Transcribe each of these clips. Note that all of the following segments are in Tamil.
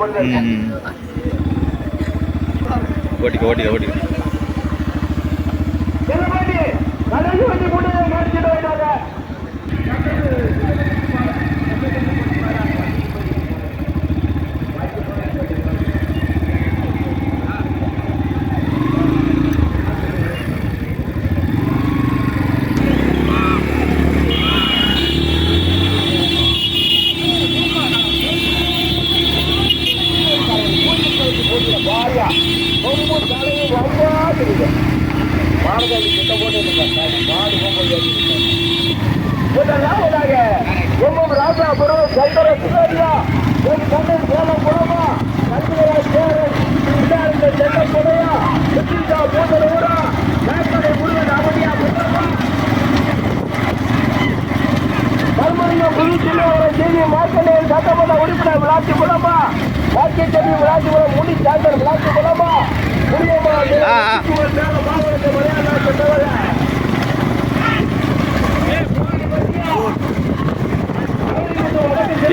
மட்டும் இருக்கோம். ம். ஓட்டிக்க ஓட்டிக்க ஓட்டிக்க என்ன பாட்டி கடைசி வண்டி போட்டு மாடிச்சிட்டு போயிட்டாங்க வாயா ரொம்ப தலையும் வம்பாட்டுது மாடுகாலி கிட்ட போட்டு மாடு போகும்போது முதலாவதாக எம்எம் ராஜாபுரம் சங்கர சுதாரியா என் கண்ணன் சேலம் புறமா கல்வியா சேரன் இல்லாத சென்ன புறையா சுத்திகா மூதல் ஊரா மேற்கடை முருகன் அவனியா புத்தமா கர்மலிங்கம் புது மார்க்கண்டையில் சட்டமன்ற உறுப்பினர் விளாசி குலமா வாக்கியத்தம்பி விளாசிபுரம் முடி சாந்தர் விளாசி குலமா புரியமா. மாவட்ட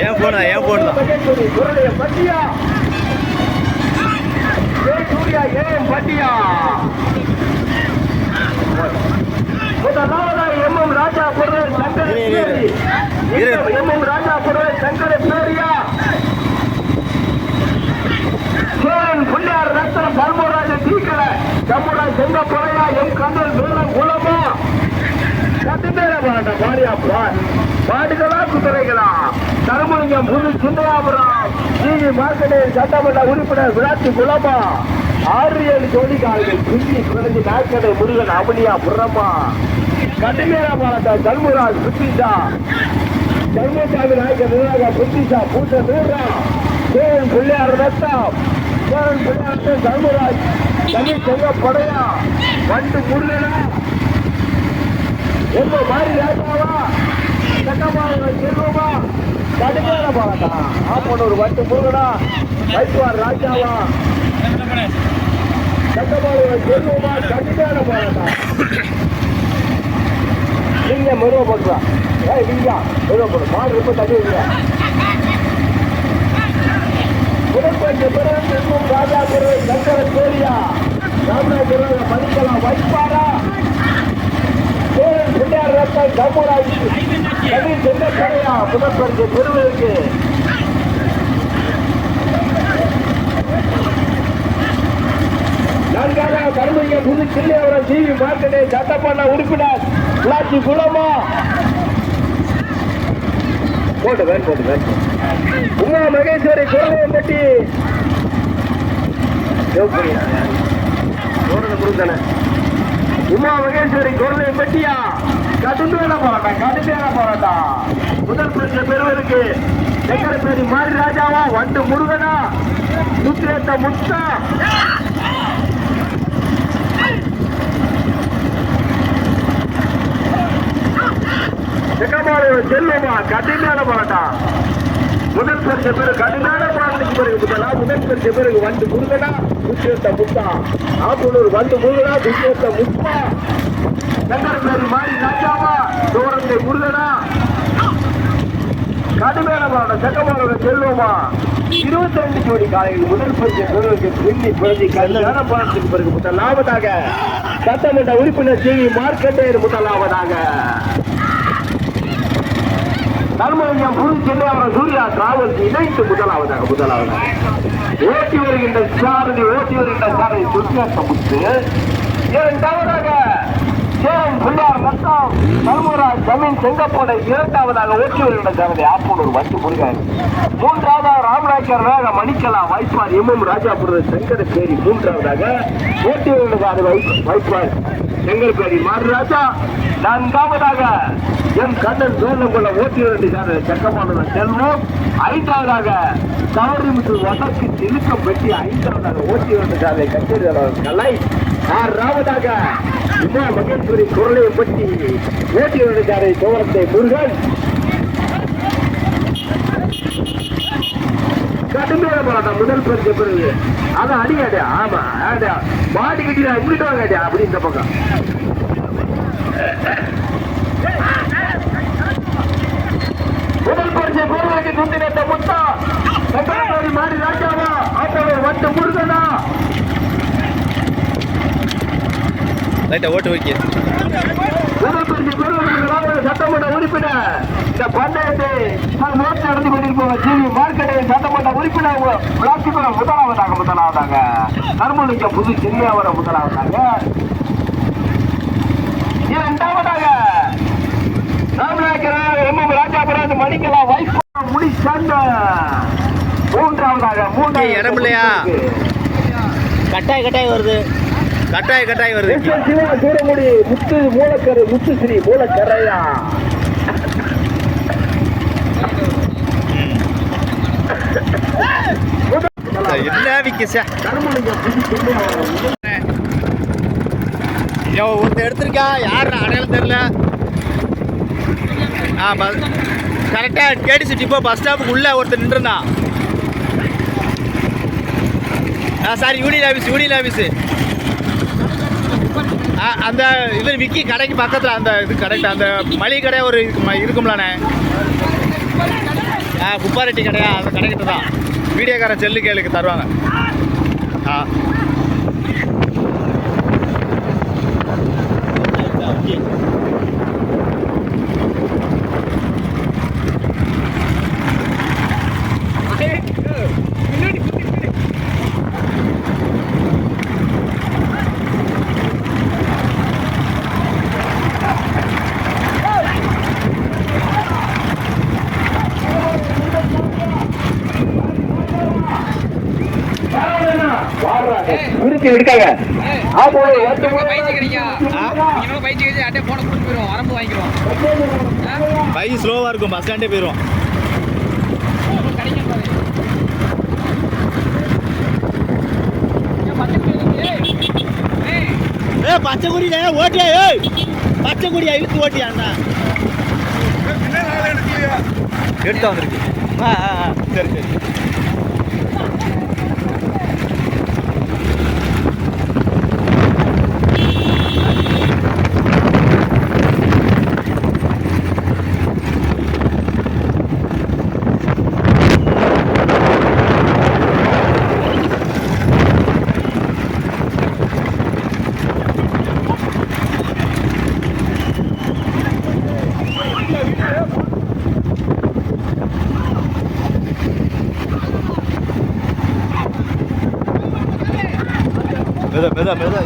ஏன் போனா ஏன் போனா பட்டியா? ஏ சூர்யா ஏன் பட்டியா? முதலாவதாக எம்எம் ராஜா பொருள் சங்கர. இரு. எம்எம் ராஜா பொருள் சங்கர பேரியா? சேரன் பிள்ளையார் ரத்தனம் பல்மராஜ தீக்கல. கம்முடா செங்க பொறையா? எம் கந்தல் வேலம் குலமா கட்டுமேல பாட்ட பாடியா பாட் பாட்டுகளா குதிரைகளா? தருமலிங்கம் புது சின்னையாபுரம் டிவி மார்க்கெட்டில் சட்டமன்ற உறுப்பினர் விளாத்தி குலமா? ஆறு ஏழு ஜோடி கால்கள் குஞ்சி குறைஞ்சி நாக்கடை முருகன் அவனியா புறமா கட்டுமேல பாலத்தா தர்மராஜ் சுத்திஷா தர்மசாமி நாயக்க நிர்வாக சுத்திஷா பூட்ட நூறா சேரன் பிள்ளையார் ரத்தம். சேரன் பிள்ளையார் தர்மராஜ். தனி செங்க படையா. வண்டு முருகனா. எங்க மாதிரி ராஜாவா. கடுமையான பாடா ஆப்பனூர் வட்டு முருகனா. வைத்துவார் ராஜாவா. சட்டமாக செல்வமா கடுமையான பாடா நீங்க மெருவ பண்றா ஏய் நீங்க மெருவ பண்ணு மாடு ரொம்ப தண்ணி இல்லையா உடற்பயிற்சி பிறகு ராஜா பிறகு சங்கர கோரியா. ராமநாதபுரம் வைப்பாரா? சேரன் பிள்ளையார் ரத்தம் கம்முராஜ் கவி செல்லக்கரையா புதப்பரிசு பெறுவதற்கு நான்காவது கருமைய புது சில்லையவரம் டிவி மார்க்கெட்டை உறுப்பினர் குலமா போட்டு வேன் போட்டு வேன் உமா மகேஸ்வரி குலவையம்பட்டி கொடுத்தானே உமா மகேஸ்வரி குரலை பட்டியா கடுமையான போராட்டம் கடுமையான போராட்டம். முதல் பரிசு பெறுவதற்கு செங்கரப்பேரி மாரி ராஜாவா? வண்டு முருகனா? முத்திரேத்த முத்தா? செங்கமாடு செல்லுமா கடுமையான போராட்டம். முதல் பரிசு பெரு கடுமையான போராட்டத்துக்கு பிறகு முதலா? முதல் பரிசு பிறகு வண்டு முருகனா? முத்திரேத்த முத்தா? ஆப்பனூர் வண்டு முருகனா? முத்திரேத்த முத்தா? செங்கரப்பேரி மாரி ராஜாவா தோரத்தை முருகனா கடுமையான போராட்டம் செல்வமா? இருபத்தி ரெண்டு ஜோடி காலையில் முதல் பரிசு பெறுவதற்கு பின்னி பிறகு கல்யாண போராட்டத்துக்கு பிறகு முதலாவதாக சட்டமன்ற உறுப்பினர் சி மார்க்கண்டேயர் முதலாவதாக. தர்மலிங்கம் புது சென்னையாவரம் சூர்யா டிராவல்ஸ் இணைத்து முதலாவதாக முதலாவதாக. ஓட்டி வருகின்ற சாரதி ஓட்டி வருகின்ற சாரதி சுத்தியாச முத்து. இரண்டாவதாக சேரன் பிள்ளையார் ரத்தம் தர்மராஜ் ஜமீன் செங்கப்போட இரண்டாவதாக ஓட்டி வருகின்ற சாரதி ஆப்பூர் வந்து முருகன். மூன்றாவதாக ராமநாயக்கர் வேக மணிக்கலா வைப்பார் எம்எம் ராஜாபுர சங்கர பேரி மூன்றாவதாக ஓட்டி வருகின்ற சாரதி வை- வைப்பார் செங்கல்பேரி மாறுராஜா நான்காவதாக எம் கண்ணன் சோழங்குள்ள ஓட்டி வேண்டியதான சக்கமான செல்வம். ஐந்தாவதாக கவரிமுத்து வடக்கு திருக்கம் வெட்டி ஐந்தாவதாக ஓட்டி வேண்டியதான கச்சேரி கலை. ஆறாவதாக உமா மகேஸ்வரி குரலை பற்றி ஓட்டி வருகிறாரை தோரத்தை முருகன். கடுமையான போராட்டம் முதல் பரிசு பிறகு அதான் அடியாடா ஆமா ஆடா மாடி கட்டிடா இப்படி வாங்க அப்படி இந்த பக்கம். முதல் பரிசு கோர்வைக்கு துண்டி நட்ட முத்தா மாடி ராஜாவா? அப்போ வந்து முருகனா? லைட்டா ஓட்டு வைக்க. சட்டமன்ற உறுப்பினர். இந்த பந்தயத்தை நோக்கி நடந்து கொண்டிருப்போம் ஜிவி மார்க்கெட்டை சட்டமன்ற உறுப்பினர் விளாசிபுரம் முதலாவதாக முதலாவதாக. கருமலிங்க புது சிறியாவரம் முதலாவதாக. இரண்டாவதாக ராமநாயக்கர் எம். எம். ராஜாபுரம் மணிக்கலாம் வைப்பு முடி சண்ட மூன்றாவதாக ஏய், இடம் இல்லையா? கட்டாய் கட்டாய் வருது. கட்டாய் கட்டாய் வருது. சூரமுடி முத்து மூலக்கரு முத்து ஸ்ரீ மூலக்கரையா என்ன இவன் ஒருத்தர் எடுத்திருக்கா. யார் அடையாளம் தெரியல. ஆ கரெக்டாக கேடிசி டிப்போ பஸ் ஸ்டாப்புக்கு உள்ள ஒருத்தர் நின்றுருந்தான். ஆ sir union office union office அந்த இவர் விக்கி கடைக்கு பக்கத்தில் அந்த இது கரெக்ட் அந்த மளிகை கடை ஒரு இருக்கும்லண்ணே. ஆ குப்பாரெட்டி கடையா அந்த கடைக்கிட்ட தான் வீடியோக்காரன் செல்லு கேளுக்கு தருவாங்க ஆ விருத்தி இருக்காங்க ஆமா பயிற்சி கிடைக்கும் இன்னும் பயிற்சி கிடைச்சு அட்டே போன கொடுத்து போயிடும் வரம்பு வாங்கிக்கிறோம் பை ஸ்லோவாக இருக்கும் பஸ் ஸ்டாண்டே போயிடும் ஏ பச்சை குடியா ஓட்டியா ஏய் பச்சை குடியா இழுத்து ஓட்டியா அண்ணா எடுத்தா வந்திருக்கு. ஆ, சரி சரி. மெதா மெதா மெதா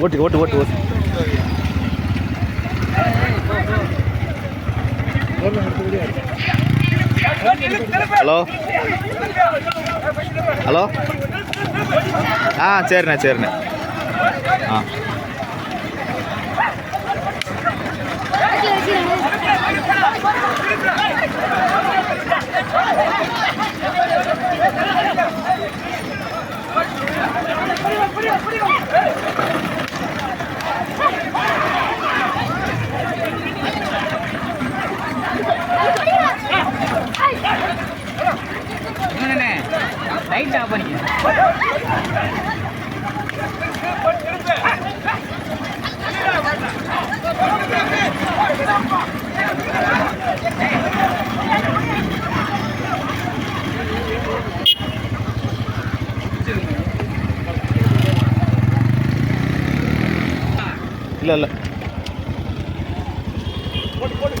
ஓட்டு ஓட்டு ஓட்டு ஓட்டு ஹலோ ஹலோ ஆ சரிண்ணே சரிண்ணே ஆ Hey, hey, hey, hey. Pode, pode.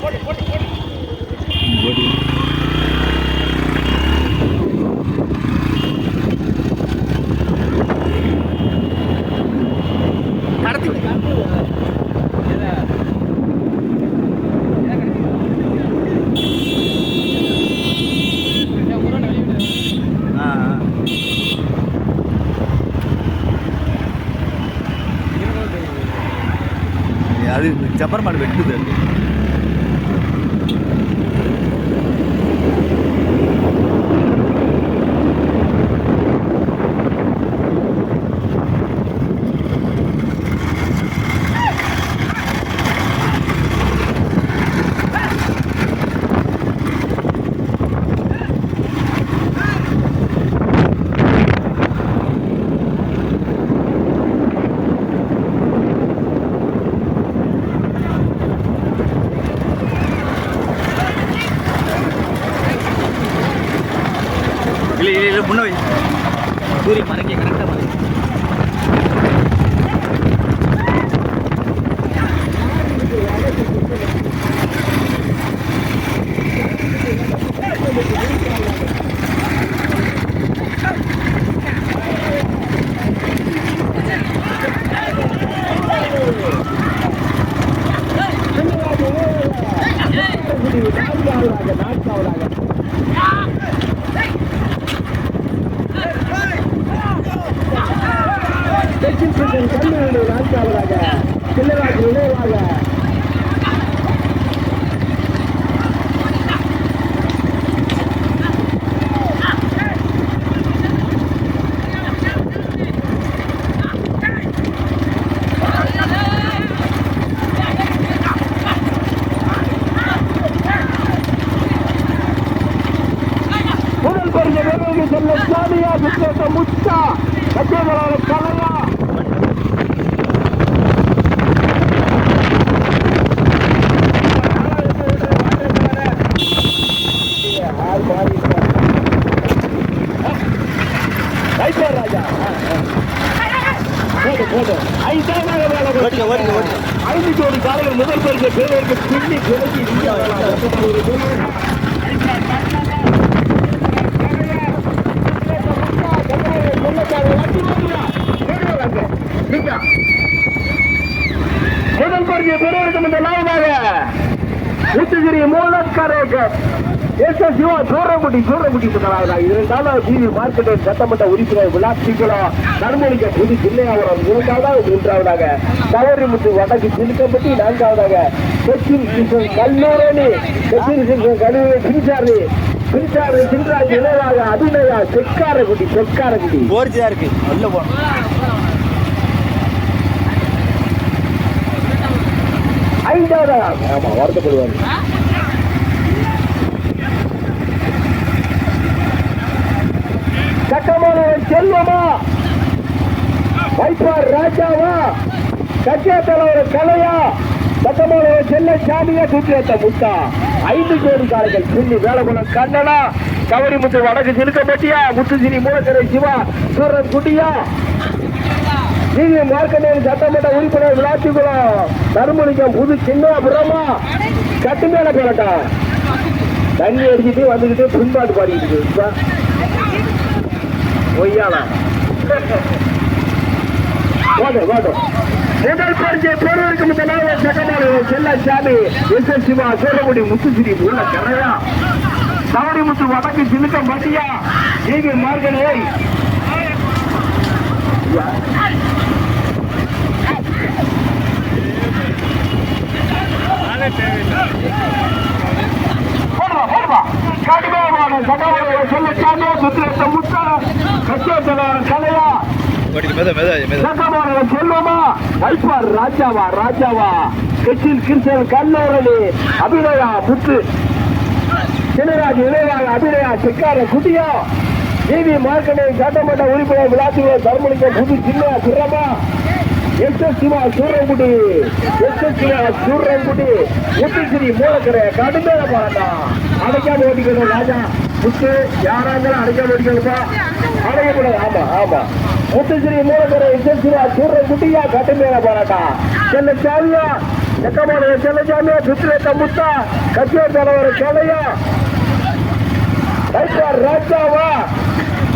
ஐந்து கோடி காலையில் முதல் பரிசு பெறுவதற்கு பின்னி விலகி இந்தியா முதல் பரிசு பெறுவதற்கு இந்த லாபமாக முத்துகிரி மூலக்கரைகள் எஸ் எஸ் சிவா சூரக்குடி சூரக்குடி முதலாவதாக இரண்டாவது டிவி மார்க்கெட் சட்டமன்ற உறுப்பினர் விளாசிக்குளம் நன்மொழிக்க புது ஜில்லையாவரம் இரண்டாவதாக மூன்றாவதாக தவறிமுத்து வடக்கு சிலுக்கப்பட்டி நான்காவதாக கொச்சின் கிருஷ்ணன் கல்லூரணி. கொச்சின் கிருஷ்ணன் கல்லூரி பிரிச்சாரி பிரிச்சாரி சின்ராஜ் இணைவாக அபிநயா செக்காரக்குடி போர்ச்சு தான் இருக்கு. உள்ள போகணும் ஐந்தாவது ஆமா வருத்தப்படுவார் சட்டமான செல்வமா? வைப்பார் ராஜாவா? கட்சிய தலைவர் கலையா? சட்டமான செல்ல சாமியா சுற்றியத்த முத்தா? ஐந்து கோடி காலைகள் பின்னி வேலகுணம் கண்ணனா கவரிமுத்து வடக்கு சிலுக்கப்பட்டியா முத்துசினி மூலக்கரை சிவா சூரன் குட்டியா? நீங்க மார்க்கெட்டிங் சட்டமன்ற உறுப்பினர் விளாச்சிக்குளம் தருமலிங்கம் புது சின்ன பிரமா கட்டு கட்டுமேல போராட்டா தண்ணி அடிச்சுட்டு வந்துக்கிட்டு பின்பாட்டு பாடிக்கிட்டு இருக்கு. பொய்யானா போதும் போதும் முதல் பரிசை பெறுவதற்கு முதலாக சட்டமான செல்லசாமி எஸ் எஸ் சிவா சோழகுடி முத்துசிரி உள்ள கரையா சவடி முத்து வடக்கு சிலுக்கம் மட்டியா நீங்க மார்கனே போடுவா சட்டமான செல்லசாமியா சுத்திரத்த முத்தா கச்சேத்தல கலையா. சட்டமான செல்வமா வைப்பார் ராஜாவா ராஜாவா. கட்சியில் கிருஷ்ணன் கல்லூரணி அபிநயா முத்து சினராஜ் இளையராஜ அபிநயா சிக்கார குட்டியா. டிவி மார்க்கெட்டை சட்டமன்ற உறுப்பினர் விளாசுவர் தர்மலிங்கம் புது சின்ன சுரமா S S Siva Soorangudi S S Siva Soorangudi. Muthusiri Moolakkarai கடுமையான போராட்டம் அடைக்காம ஓட்டிக்கணும் ராஜா. முத்து யாரா இருந்தாலும் அடைக்காம ஓட்டிக்கணும்ப்பா அடையக்கூடாது. ஆமா ஆமா. முத்துசிறி மூலக்கரை எஸ் எஸ் சிவா சூரங்குடியா கடுமையான போராட்டம் செல்ல சாமியா எக்கமான செல்ல சாமியா சுத்திரத்த முத்தா கட்சிய தலைவர் கலையா ரைட்டார் ராஜாவா?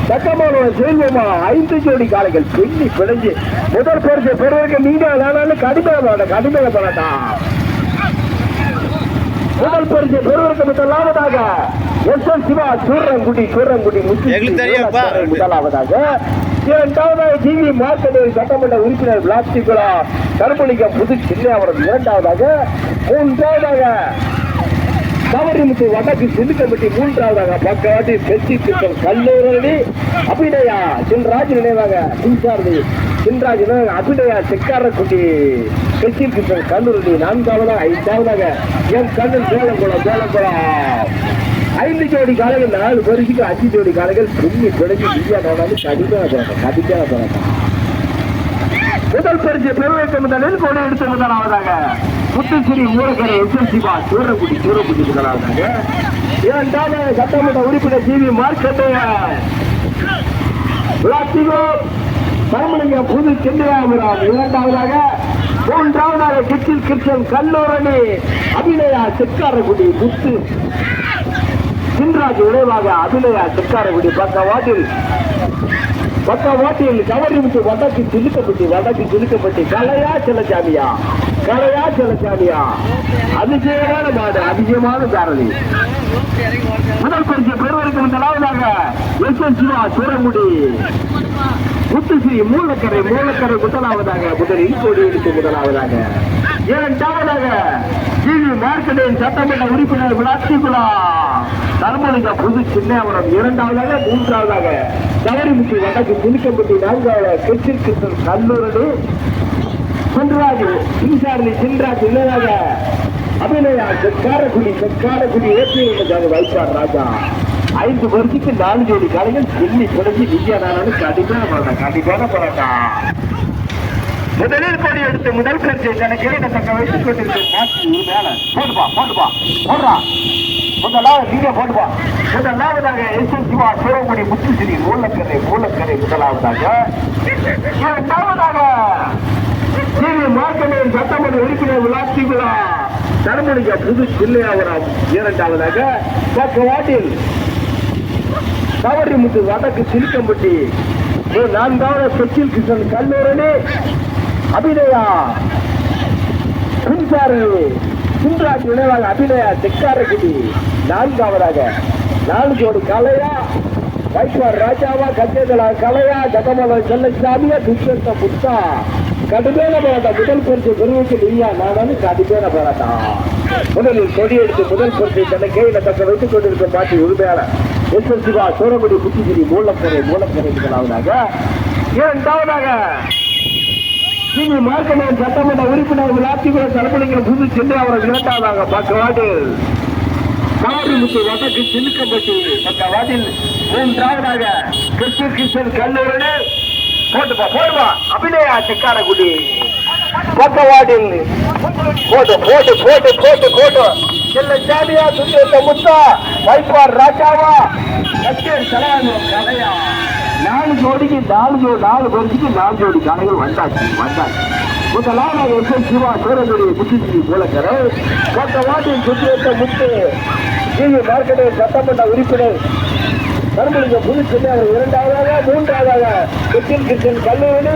சட்டமான செல்வமா? ஐந்து ஜோடி காலைகள் பின்னி பிழைஞ்சு முதல் பரிசு பெறுவதற்கு நீங்க வேணாலும் கடுமையான கடுமையான பண்ணட்டா முதல் பரிசு பெறுவதற்கு முதலாவதாக எஸ் எஸ் சிவா சூரங்குடி சூரங்குடி தெரியும்ப்பா. முதலாவதாக இரண்டாவதாக டிவி மார்க்கெட் சட்டமன்ற உறுப்பினர் பிளாஸ்டிகுலா கருப்பணிக்கம் புது சின்னையாவரம் இரண்டாவதாக மூன்றாவதாக கவரிமுத்து வடக்கு சிந்துக்கம்பட்டி மூன்றாவதாக பக்கவாட்டி கட்சி திட்டம் கல்லூரணி அபிநயா சின்ராஜ் நினைவாக சின்சாரதி சின்ராஜ் அபிநயா செக்காரக்குட்டி கட்சி திட்டம் கல்லூரணி நான்காவதாக ஐந்தாவதாக என் கண்ணன் சேலங்குளம் சேலங்குளம் ஐந்து ஜோடி காலைகள் நாலு பரிசுக்கு அஞ்சு ஜோடி காலைகள் புண்ணி பிடிச்சி இந்தியா போனாலும் கடிமையாக போறாங்க கடிமையாக போறாங்க முதல் பரிசு பெருமைக்கு முதலில் கொடி எடுத்து முதலாவதாக ஊரகரை மூலக்கரை எஸ்எஸ்சிபா சூரக்குடி சூரக்குடி முதலாவதாக இரண்டாவது சட்டமன்ற உறுப்பினர் ஜிவி மார்க்கெட்டைய விளாசிகோ பரமலிங்க புது செந்திராபுரம் இரண்டாவதாக மூன்றாவதாக கிச்சில் கிருஷ்ணன் கல்லூரணி அபிநயா செக்காரகுடி முத்து. சின்ராஜ் விரைவாக அபிநயா செக்காரகுடி பக்க வாட்டில் பக்க வாட்டில் கவரி விட்டு வடக்கு சிலுக்கப்பட்டு வடக்கு சிலுக்கப்பட்டு கலையா செல்லச்சாமியா கலையா செல்லச்சாமியா அதிசயமான மாடு அதிசயமான சாரதி முதல் பரிசு பெறுவதற்கு முதலாவதாக எஸ் எஸ் சிவா சூரங்குடி. முத்துஸ்ரீ மூலக்கரை மூலக்கரை முதலாவதாக முதலில் கோடி எடுத்து முதலாவதாக. இரண்டாவதாக ஜிவி மார்க்கெட்டின் சட்டமன்ற உறுப்பினர் விளாசிகுலா தர்மலிங்க புது சின்னவரம் இரண்டாவதாக மூன்றாவதாக. தவறிமுத்தி வடக்கு திணிக்கப்பட்டி நான்காவதாக கிருஷ்ணன் கிருஷ்ணன் கல்லூரணி சென்றாஜ் சிங்சாரணி சின்ராஜ் இல்லதாக அபிநயா செக்காரகுடி செக்காரகுடி ஏற்றி வைப்பார் ராஜா. ஐந்து வருஷத்துக்கு நாலு ஜோடி காலைகள் சொல்லி தொடங்கி விஜயா நானும் கண்டிப்பான போராட்டம் கண்டிப்பான போராட்டம். முதலில் கொடி எடுத்து முதல் பரிசை தனக்கு இடையில தக்க வைத்துக் கொண்டிருக்கும் மாற்றி மேல. போட்டுப்பா போட்டுப்பா போடுறா. முதலாவது நீங்க போட்டுப்பா. முதலாவதாக எஸ்எஸ்சிவா சிவமணி சிவா சிவகுடி முத்துசிறி மூலக்கரை மூலக்கரை முதலாவதாக. இரண்டாவதாக டிவி மார்க்கெட்டின் சட்டமன்ற உறுப்பினர் விளாசி விழா தர்மலிங்க புது ஜில்லையாவரம் இரண்டாவதாக பக்கவாட்டில் கவரிமுத்து வடக்கு சிலுக்கம்பட்டி நான்காவது செச்சில் கிருஷ்ணன் கல்லூரணி அபிநயா பின்சாரு சுந்தராஜ் நினைவாக அபிநயா தெக்காரகுடி நான்காவதாக நாலு ஜோடி கலையா வைஷ்வர் ராஜாவா கஜேதலா கலையா ஜகமல செல்லசாமியா துஷ்யந்த புத்தா. கடுமையான போராட்டம். முதல் பரிசு பெருமைக்கு நீயா நானும் கடுமையான போராட்டம். முதலில் கொடி எடுத்து முதல் பரிசு தன்னை கையில தக்க வைத்துக் கொண்டிருக்கும் பாட்டி உரிமையாளர் எஸ் எஸ் சிவா சோழகுடி புத்திகிரி மூலக்கரை மூலக்கரை முதலாவதாக. இரண்டாவதாக நீங்க மார்க்கமான சட்டமன்ற உறுப்பினர் விளாத்திகுல தலைமுறைகள் புது சென்று அவரை இரண்டாவதாக பக்கவாட்டில் காவிரிமுத்து வடக்கு சிலுக்கம்பட்டி அந்த வாட்டில் மூன்றாவதாக கிறிஸ்து கிருஷ்ணன் கல்லூரணி போட்டுப்பா போடுவா அபிநயா செக்காரகுடி பக்கவாட்டில் போட்டு போட்டு போட்டு போட்டு போட்டு. செல்ல சாமியா சுந்தரத்த முத்தா வைப்பார் ராஜாவா. லட்சம் சலாயம் கலையா. நாலு ஜோடிக்கு நாலு ஜோடி நாலு பரிசுக்கு நாலு ஜோடி கலைகள் வந்தாச்சு வந்தாச்சு. முதலாவது எஸ் சிவா சோரனுடைய முத்துஜி மூலக்கரை பக்க வாட்டில் சுத்திரத்த முத்து ஜிவி மார்க்கெட்டை சட்டமன்ற உறுப்பினர் கருமலிங்க புது சென்னை அவர் இரண்டாவதாக மூன்றாவதாக கிருஷ்ணன் கிருஷ்ணன் கல்லூரி.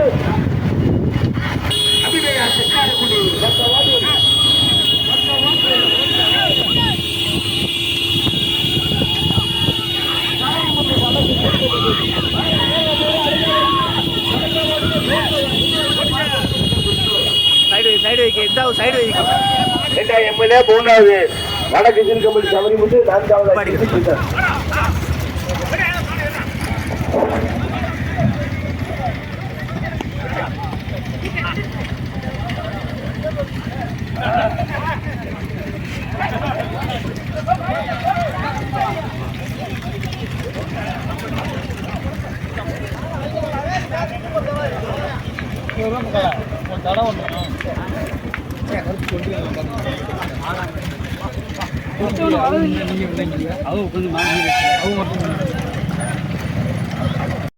சைடு வைக்க சைடு வைக்க ரெண்டாவது எம்எல்ஏ மூணாவது வடக்கு திருக்கம்பள்ளி சபரிமுத்து நான்காவது படிக்க. கிருஷ்ணன். அவங்க கொஞ்சம் மாறி அவங்க